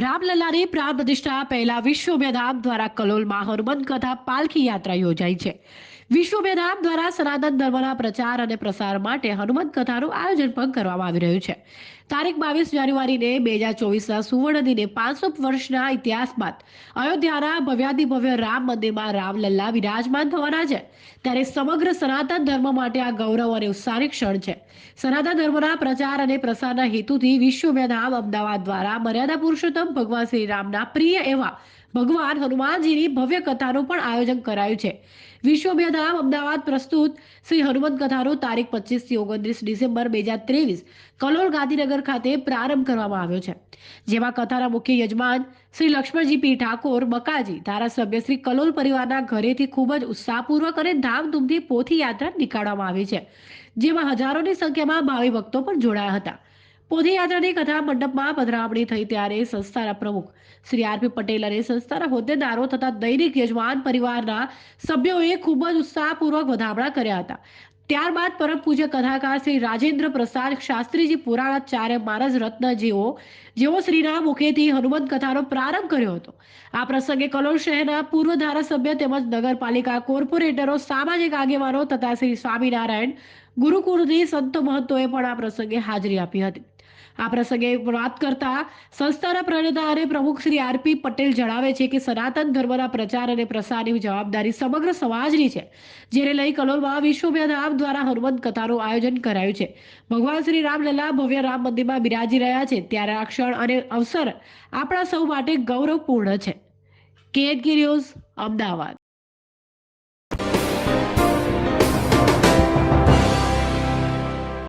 રામલલ્લાની પ્રાણ પ્રતિષ્ઠા પહેલા વિશ્વ મેધામ દ્વારા કલોલમાં હનુમાન કથા પાલખી યાત્રા યોજાઈ છે. વિશ્વ મેધામ દ્વારા સનાતન ધર્મના પ્રચાર અને પ્રસાર માટે હનુમાન કથાનું આયોજન પણ કરવામાં આવી રહ્યું છે. તારીખ બાવીસ જાન્યુઆરીને બે હજાર ચોવીસના સુવર્ણ દિને પાંચસો વર્ષના ઇતિહાસ બાદ અયોધ્યાના ભવ્યાધિ ભવ્ય રામ મંદિરમાં રામલલ્લા વિરાજમાન થવાના છે. ત્યારે સમગ્ર સનાતન ધર્મ માટે આ ગૌરવ અને ઉત્સાહની ક્ષણ છે. સનાતન ધર્મના પ્રચાર અને પ્રસારના હેતુથી વિશ્વવ્યધામ અમદાવાદ દ્વારા મર્યાદા પુરુષોત્તમ ભગવાન શ્રી રામના પ્રિય એવા ભગવાન હનુમાનજીની ભવ્ય કથાનું પણ આયોજન કરાયું છે. વિશ્વવ્યધામ અમદાવાદ પ્રસ્તુત શ્રી હનુમત કથાનો તારીખ પચીસથી ઓગણત્રીસ ડિસેમ્બર બે હજાર ત્રેવીસ કલોલ ગાંધીનગર ખાતે પ્રારંભ કરવામાં આવ્યો છે. જેમાં કથાના મુખ્ય યજમાન શ્રી લક્ષ્મણજી પી ઠાકોર, બકાજી ધારાસભ્ય શ્રી કલોલ પરિવારના ઘરેથી ખૂબ જ ઉત્સાહપૂર્વક અને ધામધૂમથી પોથી યાત્રા નીકાળવામાં આવી છે. જેમાં હજારોની સંખ્યામાં ભાવિ ભક્તો પણ જોડાયા હતા. પોથીયાત્રાની કથા મંડપમાં પધરામણી થઈ ત્યારે સંસ્થાના પ્રમુખ શ્રી આરપી પટેલ અને સંસ્થાના હોદ્દેદારો તથા દૈનિક યજમાન પરિવારના સભ્યોએ ખૂબ જ ઉત્સાહપૂર્વક વધામણા કર્યા હતા. ત્યારબાદ પરમ પૂજ્ય કથાકાર શ્રી રાજેન્દ્ર પ્રસાદ શાસ્ત્રીજી પુરાણાચાર્ય માનસ રત્ન જેઓ જેઓ શ્રીના મુખેથી હનુમંત કથાનો પ્રારંભ કર્યો હતો. આ પ્રસંગે કલોલ શહેરના પૂર્વ ધારાસભ્ય તેમજ નગરપાલિકા કોર્પોરેટરો, સામાજિક આગેવાનો તથા શ્રી સ્વામિનારાયણ ગુરુકુળની સંતો મહંતોએ પણ આ પ્રસંગે હાજરી આપી હતી. આ પ્રસંગે વાત કરતા સંસ્થાના પ્રણેતા અને પ્રમુખ શ્રી આરપી પટેલ જણાવે છે કે સનાતન ધર્મના પ્રચાર અને પ્રસારની જવાબદારી સમગ્ર સમાજની છે, જેને લઈ કલોલમાં વિશ્વવ્યધામ દ્વારા હનુમંત કથાનું આયોજન કરાયું છે. ભગવાન શ્રી રામલલ્લા ભવ્ય રામ મંદિરમાં બિરાજી રહ્યા છે, ત્યારે આ ક્ષણ અને અવસર આપણા સૌ માટે ગૌરવપૂર્ણ છે. કેએનકે અમદાવાદ.